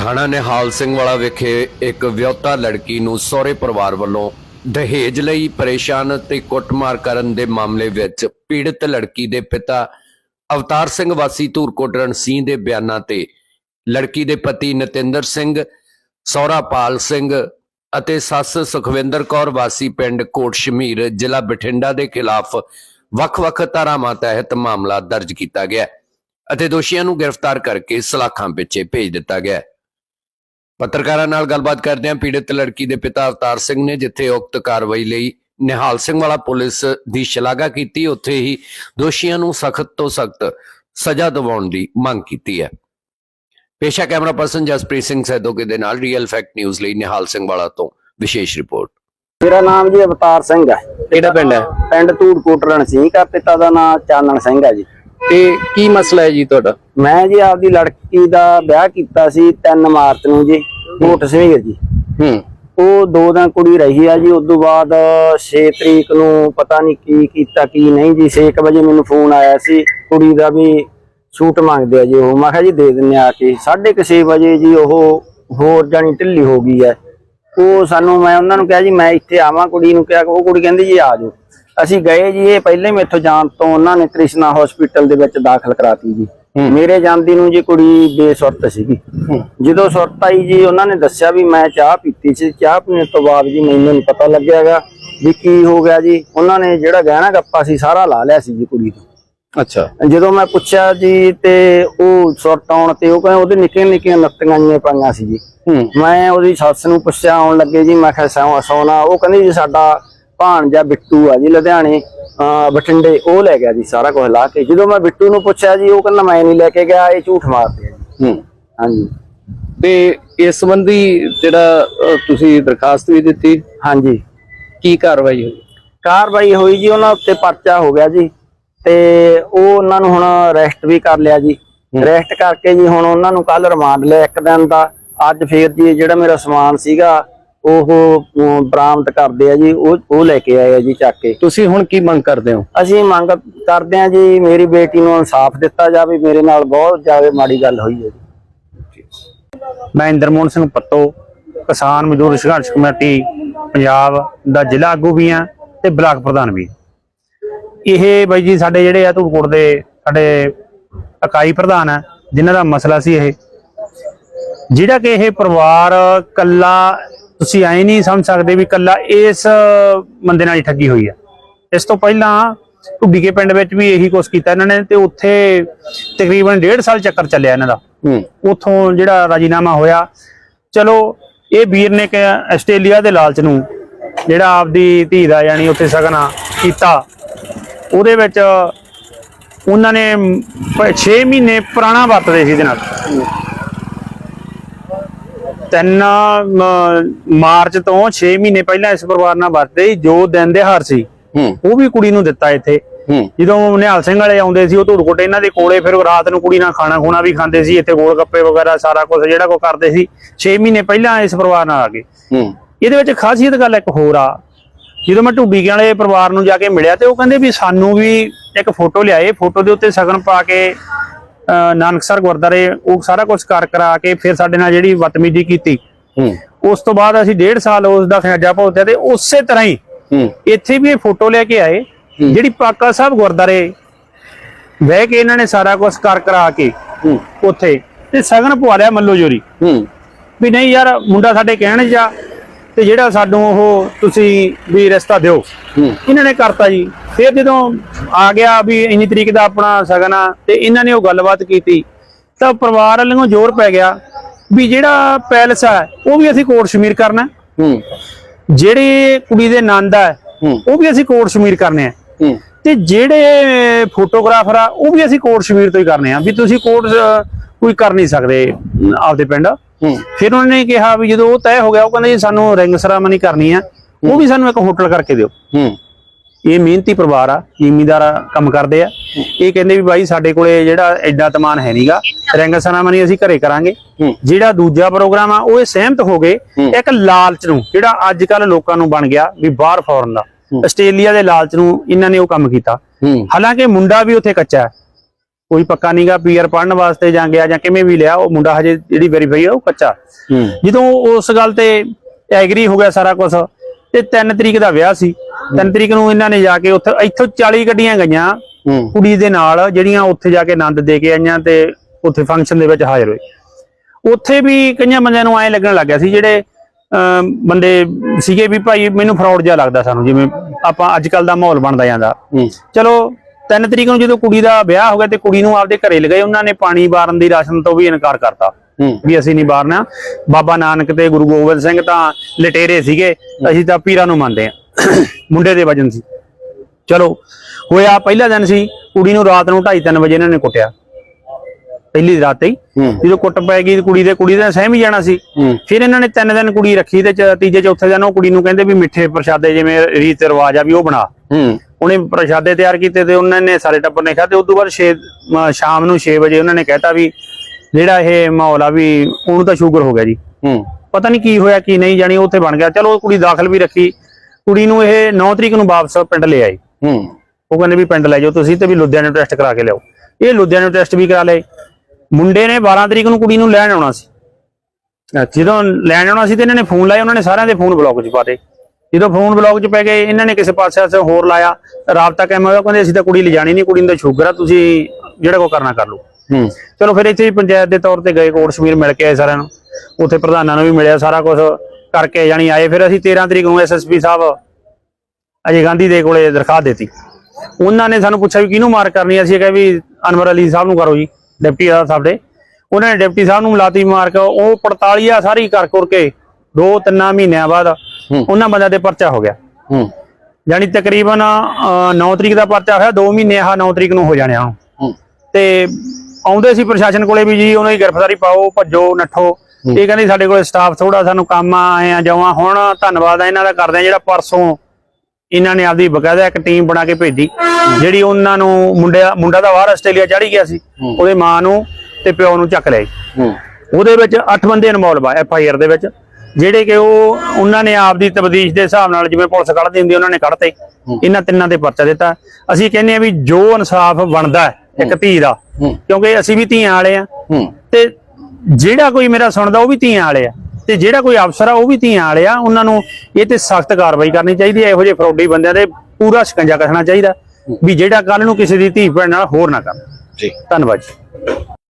ਥਾਣਾ ਨਿਹਾਲ ਸਿੰਘ ਵਾਲਾ ਵਿਖੇ ਇੱਕ ਵਿਆਹੁਤਾ ਲੜਕੀ ਨੂੰ ਸਹੁਰੇ ਪਰਿਵਾਰ ਵੱਲੋਂ ਦਹੇਜ ਲਈ ਪਰੇਸ਼ਾਨ ਤੇ ਕੁੱਟਮਾਰ ਕਰਨ ਦੇ ਮਾਮਲੇ ਵਿੱਚ ਪੀੜਤ ਲੜਕੀ ਦੇ ਪਿਤਾ ਅਵਤਾਰ ਸਿੰਘ ਵਾਸੀ ਧੂਰਕੋਟ ਰਣਸੀਂਹ ਦੇ ਬਿਆਨਾਂ ਤੇ ਲੜਕੀ ਦੇ ਪਤੀ ਨਤਿੰਦਰ ਸਿੰਘ, ਸਹੁਰਾ ਪਾਲ ਸਿੰਘ ਅਤੇ ਸੱਸ ਸੁਖਵਿੰਦਰ ਕੌਰ ਵਾਸੀ ਪਿੰਡ ਕੋਟ ਸ਼ਮੀਰ ਜ਼ਿਲ੍ਹਾ ਬਠਿੰਡਾ ਦੇ ਖਿਲਾਫ ਵੱਖ-ਵੱਖ ਧਾਰਾਵਾਂ ਤਹਿਤ ਮਾਮਲਾ ਦਰਜ ਕੀਤਾ ਗਿਆ ਅਤੇ ਦੋਸ਼ੀਆਂ ਨੂੰ ਗ੍ਰਿਫਤਾਰ ਕਰਕੇ ਸਲਾਖਾਂ ਪਿੱਛੇ ਭੇਜ ਦਿੱਤਾ ਗਿਆ ਪੱਤਰਕਾਰਾਂ ਨਾਲ ਗੱਲਬਾਤ ਕਰਦਿਆਂ ਪੀੜਤ ਲੜਕੀ ਦੇ ਪਿਤਾ ਅਵਤਾਰ ਸਿੰਘ ਨੇ ਜਿੱਥੇ ਉਕਤ ਕਾਰਵਾਈ ਲਈ ਨਿਹਾਲ ਸਿੰਘ ਵਾਲਾ ਪੁਲਿਸ ਦੀ ਸ਼ਲਾਘਾ ਕੀਤੀ ਉੱਥੇ ਹੀ ਦੋਸ਼ੀਆਂ ਨੂੰ ਸਖਤ ਤੋਂ ਸਖਤ ਸਜ਼ਾ ਦਿਵਾਉਣ ਦੀ ਮੰਗ ਕੀਤੀ ਹੈ। ਪੇਸ਼ਾ ਕੈਮਰਾ ਪਰਸਨ ਜਸਪ੍ਰੀਤ ਸਿੰਘ ਸੈਦੋਕੇ ਦੇ ਨਾਲ ਰੀਅਲ ਫੈਕਟ ਨਿਊਜ਼ ਲਈ ਨਿਹਾਲ ਸਿੰਘ ਵਾਲਾ ਤੋਂ ਵਿਸ਼ੇਸ਼ ਰਿਪੋਰਟ। ਮੇਰਾ ਨਾਮ ਜੀ ਅਵਤਾਰ ਸਿੰਘ ਹੈ। ਕਿਹੜਾ ਪਿੰਡ ਹੈ? ਪਿੰਡ ਧੂੜਕੋਟ ਰਣਸੀਂਹ ਕਰ ਪਿਤਾ ਦਾ ਨਾਮ ਚਾਨਣ ਸਿੰਘ ਹੈ ਜੀ। ਤੇ ਕੀ ਮਸਲਾ ਹੈ ਜੀ ਤੁਹਾਡਾ? ਮੈਂ ਜੀ ਆਪਦੀ ਲੜਕੀ ਦਾ ਵਿਆਹ ਕੀਤਾ ਸੀ 3 ਮਾਰਚ ਨੂੰ ਜੀ ਕੋਟ ਸਮੀਰ ਜੀ। ਹੂੰ। ਉਹ ਦੋ ਦਿਨ ਕੁੜੀ ਰਹੀ ਆ ਜੀ ਉਸ ਤੋਂ ਬਾਅਦ 6 ਤਰੀਕ ਨੂੰ ਪਤਾ ਨਹੀਂ ਕੀ ਕੀਤਾ ਕੀ ਨਹੀਂ ਜੀ 6 ਵਜੇ ਮੈਨੂੰ ਫੋਨ ਆਇਆ ਸੀ ਕੁੜੀ ਦਾ ਵੀ ਸੂਟ ਮੰਗਦੇ ਆ ਜੀ ਉਹ। ਮੈਂ ਕਿਹਾ ਜੀ ਦੇ ਦਿੰਨੇ ਆ ਕੇ। 6:30 ਵਜੇ ਜੀ ਉਹ ਹੋਰ ਜਾਨੀ ਢਿੱਲੀ ਹੋ ਗਈ ਹੈ ਉਹ ਸਾਨੂੰ ਮੈਂ ਉਹਨਾਂ ਨੂੰ ਕਿਹਾ ਜੀ ਮੈਂ ਇੱਥੇ ਆਵਾਂ ਕੁੜੀ ਨੂੰ ਕਿਹਾ ਉਹ ਕੁੜੀ ਕਹਿੰਦੀ ਜੀ ਆ ਜਾਓ। ਅਸੀਂ ਗਏ ਜੀ ਇਹ ਪਹਿਲੇ ਮੇਥੋਂ ਜਾਣ ਤੋਂ ਉਹਨਾਂ ਨੇ ਕ੍ਰਿਸ਼ਨਾ ਹਸਪੀਟਲ ਦੇ ਵਿੱਚ ਦਾਖਲ ਕਰਾਤੀ ਜੀ। ਮੇਰੇ ਜਾਂਦੀ ਨੂੰ ਜੀ ਕੁੜੀ ਬੇਸੁਰਤ ਸੀਗੀ। ਜਦੋਂ ਸੁਰਤ ਆਈ ਜੀ ਉਹਨਾਂ ਨੇ ਦੱਸਿਆ ਵੀ ਮੈਂ ਚਾਹ ਪੀਤੀ ਸੀ। ਚਾਹ ਪੀਣ ਤੋਂ ਬਾਅਦ ਜੀ ਮੈਨੂੰ ਨਹੀਂ ਪਤਾ ਲੱਗਿਆਗਾ ਵੀ ਕੀ ਹੋ ਗਿਆ ਜੀ। ਉਹਨਾਂ ਨੇ ਜਿਹੜਾ ਗਹਿਣਾ ਗੱਪਾ ਸੀ ਸਾਰਾ ਲਾ ਲਿਆ ਸੀ ਜੀ ਕੁੜੀ ਤੋਂ। ਅੱਛਾ। ਜਦੋਂ ਮੈਂ ਪੁੱਛਿਆ ਜੀ ਤੇ ਉਹ ਸੁਰਤ ਆਉਣ ਤੇ ਉਹ ਕਹਿੰਦੇ ਉਹਦੇ ਨਿੱਕੀਆਂ ਨਿੱਕੀਆਂ ਨੱਤੀਆਂ ਜੀਆਂ ਪਾਈਆਂ ਸੀ ਜੀ। ਮੈਂ ਉਹਦੀ ਸੱਸ ਨੂੰ ਪੁੱਛਿਆ ਆਉਣ ਲੱਗੇ ਜੀ ਮੈਂ ਕਿਹਾ ਸੋਨਾ ਉਹ ਕਹਿੰਦੀ ਜੀ ਸਾਡਾ ਭਾਣਜਾ ਬਿੱਟੂ ਆ ਜੀ ਲੁਧਿਆਣੇ ਬਠਿੰਡੇ ਉਹ ਲੈ ਗਿਆ ਜੀ ਸਾਰਾ ਕੁਝ ਲਾ ਕੇ। ਜਦੋਂ ਮੈਂ ਬਿੱਟੂ ਨੂੰ ਪੁੱਛਿਆ ਜੀ ਉਹ ਕਹਿੰਦਾ ਮੈਂ ਨਹੀਂ ਲੈ ਕੇ ਗਿਆ ਇਹ ਝੂਠ ਮਾਰਦੇ ਆ ਜੀ। ਹਾਂਜੀ। ਤੇ ਇਸ ਸੰਬੰਧੀ ਜਿਹੜਾ ਤੁਸੀਂ ਦਰਖਾਸਤ ਵੀ ਦਿੱਤੀ ਹਾਂਜੀ। ਕੀ ਕਾਰਵਾਈ ਹੋਈ? ਕਾਰਵਾਈ ਹੋਈ ਜੀ ਉਹਨਾਂ ਉੱਤੇ ਪਰਚਾ ਹੋ ਗਿਆ ਜੀ। ਤੇ ਉਹ ਉਹਨਾਂ ਨੂੰ ਹੁਣ ਅਰੈਸਟ ਵੀ ਕਰ ਲਿਆ ਜੀ। ਅਰੈਸਟ ਕਰਕੇ ਜੀ ਹੁਣ ਉਹਨਾਂ ਨੂੰ ਕੱਲ ਰਿਮਾਂਡ ਲਿਆ ਇੱਕ ਦਿਨ ਦਾ। ਅੱਜ ਫੇਰ ਜੀ ਜਿਹੜਾ ਮੇਰਾ ਸਮਾਨ ਸੀਗਾ ਉਹ ਅਮ, ਬਰਾਮਦ ਕਰਦੇ ਆ ਜੀ ਉਹ ਉਹ ਲੈ ਕੇ ਆਏ ਆ ਜੀ ਚੱਕ ਕੇ। ਤੁਸੀਂ ਹੁਣ ਕੀ ਮੰਗ ਕਰਦੇ ਹੋ? ਅਸੀਂ ਮੰਗ ਕਰਦੇ ਆ ਜੀ ਮੇਰੀ ਬੇਟੀ ਨੂੰ ਇਨਸਾਫ ਦਿੱਤਾ ਜਾਵੇ ਮੇਰੇ ਨਾਲ ਬਹੁਤ ਜ਼ਿਆਦਾ ਮਾੜੀ ਗੱਲ ਹੋਈ ਹੈ ਜੀ। ਮੈਂ ਇੰਦਰਮੋਹਨ ਸਿੰਘ ਪੱਤੋ ਕਿਸਾਨ ਮਜ਼ਦੂਰ ਸੰਘਰਸ਼ ਕਮੇਟੀ ਪੰਜਾਬ ਦਾ ਜ਼ਿਲ੍ਹਾ ਆਗੂ ਵੀ ਆ ਤੇ ਬਲਾਕ ਪ੍ਰਧਾਨ ਵੀ। ਇਹ ਬਾਈ ਜੀ ਸਾਡੇ ਜਿਹੜੇ ਆ ਧੂੜਕੋਟ ਦੇ ਸਾਡੇ ਇਕਾਈ ਪ੍ਰਧਾਨ ਆ ਜਿਨ੍ਹਾਂ ਦਾ ਮਸਲਾ ਸੀ ਇਹ। ਜਿਹੜਾ ਕਿ ਇਹ ਪਰਿਵਾਰ ਕੱਲਾ ਤੁਸੀਂ ਐ ਨਹੀਂ ਸਮਝ ਸਕਦੇ ਵੀ ਕੱਲਾ ਇਸ ਬੰਦੇ ਨਾਲ ਹੀ ਠੱਗੀ ਹੋਈ ਆ। ਇਸ ਤੋਂ ਪਹਿਲਾਂ ਢੁੱਡੀ ਕੇ ਪਿੰਡ ਵਿੱਚ ਵੀ ਇਹੀ ਕੁਛ ਕੀਤਾ ਇਹਨਾਂ ਨੇ ਤੇ ਉੱਥੇ ਤਕਰੀਬਨ 1.5 ਸਾਲ ਚੱਕਰ ਚੱਲਿਆ ਇਹਨਾਂ ਦਾ। ਹੂੰ। ਉਥੋਂ ਜਿਹੜਾ ਰਾਜੀਨਾਮਾ ਹੋਇਆ ਚਲੋ ਇਹ ਵੀਰ ਨੇ ਕਿ ਆਸਟ੍ਰੇਲੀਆ ਦੇ ਲਾਲਚ ਨੂੰ ਜਿਹੜਾ ਆਪਦੀ ਧੀ ਦਾ ਯਾਨੀ ਉੱਥੇ ਸਗਨਾ ਕੀਤਾ ਉਹਦੇ ਵਿੱਚ ਉਹਨਾਂ ਨੇ 6 ਮਹੀਨੇ ਪੁਰਾਣਾ ਵਰਤਦੇ ਸੀ ਇਹਦੇ ਨਾਲ। ਤਿੰਨ ਮ- ਮਾਰਚ ਤੋਂ 6 ਮਹੀਨੇ ਪਹਿਲਾਂ ਇਸ ਪਰਿਵਾਰ ਨਾਲ ਵਰਤਦੇ ਸੀ ਜੋ ਦਿਨ ਦੇ ਹਾਰ ਸੀ। ਉਹ ਵੀ ਕੁੜੀ ਨੂੰ ਦਿੱਤਾ ਇੱਥੇ। ਜਦੋਂ ਨਿਹਾਲ ਸਿੰਘ ਵਾਲੇ ਆਉਂਦੇ ਸੀ ਉਹ ਧੂੜਕੋਟ ਇਹਨਾਂ ਦੇ ਕੋਲੇ ਫਿਰ ਰਾਤ ਨੂੰ ਕੁੜੀ ਨਾਲ ਖਾਣਾ ਖੂਣਾ ਵੀ ਖਾਂਦੇ ਸੀ ਇੱਥੇ ਗੋਲ ਗੱਪੇ ਵਗੈਰਾ ਸਾਰਾ ਕੁਝ ਜਿਹੜਾ ਕੋ ਕਰਦੇ ਸੀ। 6 ਮਹੀਨੇ ਪਹਿਲਾਂ ਇਸ ਪਰਿਵਾਰ ਨਾਲ ਆ ਗਏ। ਇਹਦੇ ਵਿੱਚ ਖਾਸੀਅਤ ਗੱਲ ਇੱਕ ਹੋਰ ਆ। ਜਦੋਂ ਮੈਂ ਢੂਬੀ ਵਾਲੇ ਪਰਿਵਾਰ ਨੂੰ ਜਾ ਕੇ ਮਿਲਿਆ ਤੇ ਉਹ ਕਹਿੰਦੇ ਵੀ ਸਾਨੂੰ ਵੀ ਇੱਕ ਫੋਟੋ ਲਿਆਏ। ਫੋਟੋ ਦੇ ਉੱਤੇ ਸਗਨ ਪਾ ਕੇ ਨਾਨਕਸਰ ਗੁਰਦਾਰੇ ਉਹ ਸਾਰਾ ਕੁਝ ਕਰ ਕਰਾ ਕੇ ਫਿਰ ਸਾਡੇ ਨਾਲ ਜਿਹੜੀ ਬਦਤਮੀਜ਼ੀ ਕੀਤੀ। ਉਸ ਤੋਂ ਬਾਅਦ ਅਸੀਂ 1.5 ਸਾਲ ਉਸ ਦਾ ਖਿਆਜਾ ਭੁਗਤਿਆ ਤੇ ਉਸੇ ਤਰ੍ਹਾਂ ਹੀ ਇੱਥੇ ਵੀ ਇਹ ਫੋਟੋ ਲੈ ਕੇ ਆਏ ਜਿਹੜੀ ਪਾਕਾ ਸਾਹਿਬ ਗੁਰਦਾਰੇ ਬਹਿ ਕੇ ਇਹਨਾਂ ਨੇ ਸਾਰਾ ਕੁਝ ਕਰ ਕਰਾ ਕੇ ਉੱਥੇ ਤੇ ਸਗਨ ਪਵਾ ਲਿਆ ਮੱਲੋ ਜੋਰੀ। ਵੀ ਨਹੀਂ ਯਾਰ ਮੁੰਡਾ ਸਾਡੇ ਕਹਿਣ ਜਾ ਤੇ ਜਿਹੜਾ ਸਾਨੂੰ ਉਹ ਤੁਸੀਂ ਵੀ ਰਸਤਾ ਦਿਓ। ਇਹਨਾਂ ਨੇ ਕਰਤਾ ਜੀ। ਫਿਰ ਜਦੋਂ ਆ ਗਿਆ ਵੀ ਇੰਨੀ ਤਰੀਕ ਦਾ ਆਪਣਾ ਸਗਨ ਆ ਤੇ ਇਹਨਾਂ ਨੇ ਉਹ ਗੱਲਬਾਤ ਕੀਤੀ ਤਾਂ ਪਰਿਵਾਰ ਵੱਲੋਂ ਜ਼ੋਰ ਪੈ ਗਿਆ ਵੀ ਜਿਹੜਾ ਪੈਲਸ ਆ ਉਹ ਵੀ ਅਸੀਂ ਕੋਟ ਸ਼ਮੀਰ ਕਰਨਾ। ਜਿਹੜੇ ਕੁੜੀ ਦੇ ਨੰਦ ਆ ਹੂੰ। ਉਹ ਵੀ ਅਸੀਂ ਕੋਟ ਸ਼ਮੀਰ ਕਰਨੇ ਆ। ਤੇ ਜਿਹੜੇ ਫੋਟੋਗ੍ਰਾਫਰ ਆ ਉਹ ਵੀ ਅਸੀਂ ਕੋਟ ਸ਼ਮੀਰ ਤੋਂ ਹੀ ਕਰਨੇ ਆ ਵੀ ਤੁਸੀਂ ਕੋਟ ਕੋਈ ਕਰ ਨਹੀਂ ਸਕਦੇ ਆਪਦੇ ਪਿੰਡ। ਫਿਰ ਉਹਨਾਂ ਨੇ ਕਿਹਾ ਵੀ ਜਦੋਂ ਉਹ ਤੈਅ ਹੋ ਗਿਆ ਉਹ ਕਹਿੰਦੇ ਜੀ ਸਾਨੂੰ ਰਿੰਗ ਸਰਾਮਨੀ ਕਰਨੀ ਆ ਉਹ ਵੀ ਸਾਨੂੰ ਇੱਕ ਹੋਟਲ ਕਰਕੇ ਦਿਓ। ਇਹ ਮਿਹਨਤੀ ਪਰਿਵਾਰ ਆ ਜ਼ਿਮੀਦਾਰ ਕੰਮ ਕਰਦੇ ਆ। ਇਹ ਕਹਿੰਦੇ ਵੀ ਬਾਈ ਸਾਡੇ ਕੋਲੇ ਜਿਹੜਾ ਐਡਾ ਤਮਾਨ ਹੈ ਨਹੀਂਗਾ ਰਿੰਗ ਸਰਾਮਨੀ ਅਸੀਂ ਘਰੇ ਕਰਾਂਗੇ। ਜਿਹੜਾ ਦੂਜਾ ਪ੍ਰੋਗਰਾਮ ਆ ਉਹ ਇਹ ਸਹਿਮਤ ਹੋ ਗਏ ਇੱਕ ਲਾਲਚ ਨੂੰ ਜਿਹੜਾ ਅੱਜ ਕੱਲ ਲੋਕਾਂ ਨੂੰ ਬਣ ਗਿਆ ਵੀ ਬਾਹਰ ਫੌਰਨ ਦਾ। ਆਸਟ੍ਰੇਲੀਆ ਦੇ ਲਾਲਚ ਨੂੰ ਇਹਨਾਂ ਨੇ ਉਹ ਕੰਮ ਕੀਤਾ। ਹਾਲਾਂਕਿ ਮੁੰਡਾ ਵੀ ਉੱਥੇ ਕੱਚਾ ਹੈ। ਕੋਈ ਪੱਕਾ ਨਹੀਂਗਾ ਪੀਆਰ ਪੜਨ ਵਾਸਤੇ ਜਾਂ ਗਿਆ ਜਾਂ ਕਿਵੇਂ ਵੀ ਲਿਆ ਉਹ ਮੁੰਡਾ ਹਜੇ ਜਿਹੜੀ ਵੈਰੀਫਾਈ ਆ ਉਹ ਕੱਚਾ ਜਦੋਂ ਉਸ ਗੱਲ ਤੇ ਐਗਰੀ ਹੋ ਗਿਆ ਸਾਰਾ ਕੁਝ ਤੇ 3 ਤਰੀਕ ਦਾ ਵਿਆਹ ਸੀ। 3 ਤਰੀਕ ਨੂੰ ਇਹਨਾਂ ਨੇ ਜਾ ਕੇ ਉੱਥੇ ਇੱਥੋਂ 40 ਗੱਡੀਆਂ ਗਈਆਂ ਕੁੜੀ ਦੇ ਨਾਲ ਜਿਹੜੀਆਂ ਉੱਥੇ ਜਾ ਕੇ ਆਨੰਦ ਦੇ ਕੇ ਆਈਆਂ ਤੇ ਉੱਥੇ ਫੰਕਸ਼ਨ ਦੇ ਵਿੱਚ ਹਾਜ਼ਰ ਹੋਏ। ਉੱਥੇ ਵੀ ਕਈਆਂ ਬੰਦਿਆਂ ਨੂੰ ਐ ਲੱਗਣ ਲੱਗ ਗਿਆ ਸੀ ਜਿਹੜੇ ਬੰਦੇ ਸੀਗੇ ਵੀ ਭਾਈ ਮੈਨੂੰ ਫਰਾਡ ਜਿਹਾ ਲੱਗਦਾ ਸਾਨੂੰ ਜਿਵੇਂ ਆਪਾਂ ਅੱਜ ਕੱਲ ਦਾ ਮਾਹੌਲ ਬਣਦਾ ਜਾਂਦਾ। ਚਲੋ 3 ਤਰੀਕ ਨੂੰ ਜਦੋਂ ਕੁੜੀ ਦਾ ਵਿਆਹ ਹੋ ਗਿਆ ਤੇ ਕੁੜੀ ਨੂੰ ਆਪਦੇ ਘਰੇ ਲਗਾਏ ਉਹਨਾਂ ਨੇ ਪਾਣੀ ਵਾਰਨ ਦੀ ਰਾਸ਼ਨ ਤੋਂ ਵੀ ਇਨਕਾਰ ਕਰਤਾ। ਵੀ ਅਸੀਂ ਨਹੀਂ ਬਾਰਨਾ। ਬਾਬਾ ਨਾਨਕ ਤੇ ਗੁਰੂ ਗੋਬਿੰਦ ਸਿੰਘ ਤਾਂ ਲਟੇਰੇ ਸੀਗੇ ਅਸੀਂ ਤਾਂ ਪੀਰਾਂ ਨੂੰ ਮੰਨਦੇ ਆ ਮੁੰਡੇ ਦੇ ਵਜਨ ਸੀ। ਚਲੋ ਹੋਇਆ ਪਹਿਲਾ ਦਿਨ ਸੀ ਕੁੜੀ ਨੂੰ ਰਾਤ ਨੂੰ 2:30 ਵਜੇ ਇਹਨਾਂ ਨੇ ਕੁੱਟਿਆ। ਪਹਿਲੀ ਰਾਤ ਹੀ। ਜਦੋਂ ਕੁੱਟ ਪੈ ਗਈ ਕੁੜੀ ਦੇ ਕੁੜੀ ਦੇ ਸਹਿਮ ਹੀ ਜਾਣਾ ਸੀ। ਫਿਰ ਇਹਨਾਂ ਨੇ ਤਿੰਨ ਦਿਨ ਕੁੜੀ ਰੱਖੀ ਤੇ ਤੀਜੇ ਚੌਥੇ ਦਿਨ ਉਹ ਕੁੜੀ ਨੂੰ ਕਹਿੰਦੇ ਵੀ ਮਿੱਠੇ ਪ੍ਰਸ਼ਾਦੇ ਜਿਵੇਂ ਰੀਤ ਰਿਵਾਜ ਆ ਵੀ ਉਹ ਬਣਾ। ਉਹਨੇ ਪ੍ਰਸ਼ਾਦੇ ਤਿਆਰ ਕੀਤੇ ਤੇ ਉਹਨਾਂ ਨੇ ਸਾਰੇ ਟੱਬਰ ਨੇ ਖਾਧੇ ਉਸ ਤੋਂ ਬਾਅਦ 6 ਸ਼ਾਮ ਨੂੰ 6 ਵਜੇ ਉਹਨਾਂ ਨੇ ਕਹਿਤਾ ਵੀ ਜਿਹੜਾ ਇਹ ਮਾਹੌਲ ਆ ਵੀ ਉਹਨੂੰ ਤਾਂ ਸ਼ੂਗਰ ਹੋ ਗਿਆ ਜੀ। ਹੂੰ। ਪਤਾ ਨਹੀਂ ਕੀ ਹੋਇਆ ਕੀ ਨਹੀਂ ਜਾਣੀ ਉੱਥੇ ਬਣ ਗਿਆ। ਚਲੋ ਉਹ ਕੁੜੀ ਦਾਖਲ ਵੀ ਰੱਖੀ। ਕੁੜੀ ਨੂੰ ਇਹ 9 ਤਰੀਕ ਨੂੰ ਵਾਪਸ ਪਿੰਡ ਲੈ ਆਈ ਹੂੰ। ਉਹ ਕਹਿੰਦੇ ਵੀ ਪਿੰਡ ਲੈ ਜਾਓ ਤੁਸੀਂ ਤੇ ਵੀ ਲੁਧਿਆਣੇ ਟੈਸਟ ਕਰਾ ਕੇ ਲਿਆਓ। ਇਹ ਲੁਧਿਆਣੇ ਟੈਸਟ ਵੀ ਕਰਾ ਲਏ। ਮੁੰਡੇ ਨੇ 12 ਤਰੀਕ ਨੂੰ ਕੁੜੀ ਨੂੰ ਲੈਣ ਆਉਣਾ ਸੀ। ਜਦੋਂ ਲੈਣ ਆਉਣਾ ਸੀ ਤੇ ਇਹਨਾਂ ਨੇ ਫੋਨ ਲਾਇਆ ਉਹਨਾਂ ਨੇ ਸਾਰਿਆਂ ਦੇ ਫੋਨ ਬਲੌਕ 'ਚ ਪਾਤੇ ਜਦੋਂ ਫੋਨ ਬਲੌਕ 'ਚ ਪੈ ਗਏ ਇਹਨਾਂ ਨੇ ਕਿਸੇ ਪਾਸੇ ਆਸੇ ਹੋਰ ਲਾਇਆ ਰਾਬਤਾ ਕਿਵੇਂ ਹੋਇਆ ਕਹਿੰਦੇ ਅਸੀਂ ਤਾਂ ਕੁੜੀ ਲਿਜਾਣੀ ਨਹੀਂ ਕੁੜੀ ਨੂੰ ਤਾਂ ਸ਼ੂਗਰ ਆ ਤੁਸੀਂ ਜਿਹੜਾ ਕੋ ਕਰਨਾ ਕਰ ਲਓ। ਹੂੰ। ਚਲੋ ਫਿਰ ਇੱਥੇ ਹੀ ਪੰਚਾਇਤ ਦੇ ਤੌਰ ਤੇ ਗਏ ਕੋਟ ਸ਼ਮੀਰ ਮਿਲ ਕੇ ਆਏ ਸਾਰਿਆਂ ਨੂੰ। ਉੱਥੇ ਪ੍ਰਧਾਨਾਂ ਨੂੰ ਵੀ ਮਿਲਿਆ ਸਾਰਾ ਕੁਝ ਕਰਕੇ ਜਾਣੀ ਆਏ। ਫਿਰ ਅਸੀਂ 13 ਤਰੀਕ ਨੂੰ ਐਸਐਸਪੀ ਸਾਹਿਬ ਅਜੇ ਗਾਂਧੀ ਦੇ ਕੋਲੇ ਦਰਖਾਸਤ ਦਿੱਤੀ। ਉਹਨਾਂ ਨੇ ਸਾਨੂੰ ਪੁੱਛਿਆ ਵੀ ਕਿਹਨੂੰ ਮਾਰ ਕਰਨੀ? ਅਸੀਂ ਕਿਹਾ ਵੀ ਅਨਵਰ ਅਲੀ ਸਾਹਿਬ ਨੂੰ ਕਰੋ ਜੀ ਡਿਪਟੀ ਸਾਹਿਬ ਦੇ। ਉਹਨਾਂ ਨੇ ਡਿਪਟੀ ਸਾਹਿਬ ਨੂੰ ਲਾਤੀ ਮਾਰ ਕੇ ਉਹ 45 ਆ ਸਾਰੀ ਕਰ ਕਰ ਕੇ ਦੋ ਤਿੰਨਾਂ ਮਹੀਨਿਆਂ ਬਾਅਦ। ਉਹਨਾਂ ਬੰਦਿਆਂ ਦੇ ਪਰਚਾ ਹੋ ਗਿਆ। ਹੂੰ। ਯਾਨੀ ਤਕਰੀਬਨ 9 ਤਰੀਕ ਦਾ ਪਰਚਾ ਹੋਇਆ 2 ਮਹੀਨੇ ਆਹ 9 ਤਰੀਕ ਨੂੰ ਹੋ ਜਾਣੇ ਆ। ਹੂੰ। ਤੇ ਆਉਂਦੇ ਸੀ ਪ੍ਰਸ਼ਾਸਨ ਕੋਲੇ ਵੀ ਜੀ ਉਹਨਾਂ ਦੀ ਗ੍ਰਿਫਤਾਰੀ ਪਾਓ ਭੱਜੋ ਨੱਠੋ। ਇਹ ਕਹਿੰਦੇ ਸਾਡੇ ਕੋਲੇ ਸਟਾਫ ਥੋੜਾ ਸਾਨੂੰ ਕੰਮ ਆ ਆਏ ਆ ਜਾਵਾਂ ਹੁਣ ਧੰਨਵਾਦ ਆ ਇਹਨਾਂ ਦਾ ਕਰਦੇ ਆ ਜਿਹੜਾ ਪਰਸੋਂ ਇਹਨਾਂ ਨੇ ਆਪਦੀ ਬਕਾਇਦਾ ਇੱਕ ਟੀਮ ਬਣਾ ਕੇ ਭੇਜੀ ਜਿਹੜੀ ਉਹਨਾਂ ਨੂੰ ਮੁੰਡਿਆ ਮੁੰਡਾ ਦਾ ਬਾਹਰ ਆਸਟ੍ਰੇਲੀਆ ਚੜੀ ਗਿਆ ਸੀ ਉਹਦੇ ਮਾਂ ਨੂੰ ਤੇ ਪਿਓ ਨੂੰ ਚੱਕ ਲਿਆ ਉਹਦੇ ਵਿੱਚ 8 ਬੰਦੇ ਇਨਵੋਲਵ ਆ ਐਫ ਆਈ ਆਰ ਦੇ ਵਿੱਚ। ਜਿਹੜੇ ਕਿ ਉਹ ਉਹਨਾਂ ਨੇ ਆਪ ਦੀ ਤਬਦੀਸ਼ ਦੇ ਹਿਸਾਬ ਨਾਲ ਜਿਵੇਂ ਪੁਲਿਸ ਕੱਢਦੀ ਹੁੰਦੀ ਉਹਨਾਂ ਨੇ ਕੱਢਤੇ। ਇਹਨਾਂ ਤਿੰਨਾਂ ਦੇ ਪਰਚਾ ਦਿੱਤਾ। ਅਸੀਂ ਕਹਿੰਦੇ ਆ ਵੀ ਜੋ ਇਨਸਾਫ ਬਣਦਾ ਹੈ ਇੱਕ ਧੀ ਦਾ। ਕਿਉਂਕਿ ਅਸੀਂ ਵੀ ਧੀਆਂ ਵਾਲੇ ਆ ਤੇ ਜਿਹੜਾ ਕੋਈ ਮੇਰਾ ਸੁਣਦਾ ਉਹ ਵੀ ਧੀਆਂ ਵਾਲੇ ਆ। ਤੇ ਜਿਹੜਾ ਕੋਈ ਅਫਸਰ ਆ ਉਹ ਵੀ ਧੀਆਂ ਵਾਲੇ ਆ। ਉਹਨਾਂ ਨੂੰ ਇਹ ਤੇ ਸਖਤ ਕਾਰਵਾਈ ਕਰਨੀ ਚਾਹੀਦੀ ਹੈ। ਇਹੋ ਜਿਹੇ ਫਰੋਡੀ ਬੰਦਿਆਂ ਦੇ ਪੂਰਾ ਸ਼ਿਕੰਜਾ ਕੱਸਣਾ ਚਾਹੀਦਾ। ਵੀ ਜਿਹੜਾ ਕੱਲ ਨੂੰ ਕਿਸੇ ਦੀ ਧੀ ਭੈਣ ਨਾਲ ਹੋਰ ਨਾ ਕਰਨ ਜੀ। ਧੰਨਵਾਦ ਜੀ।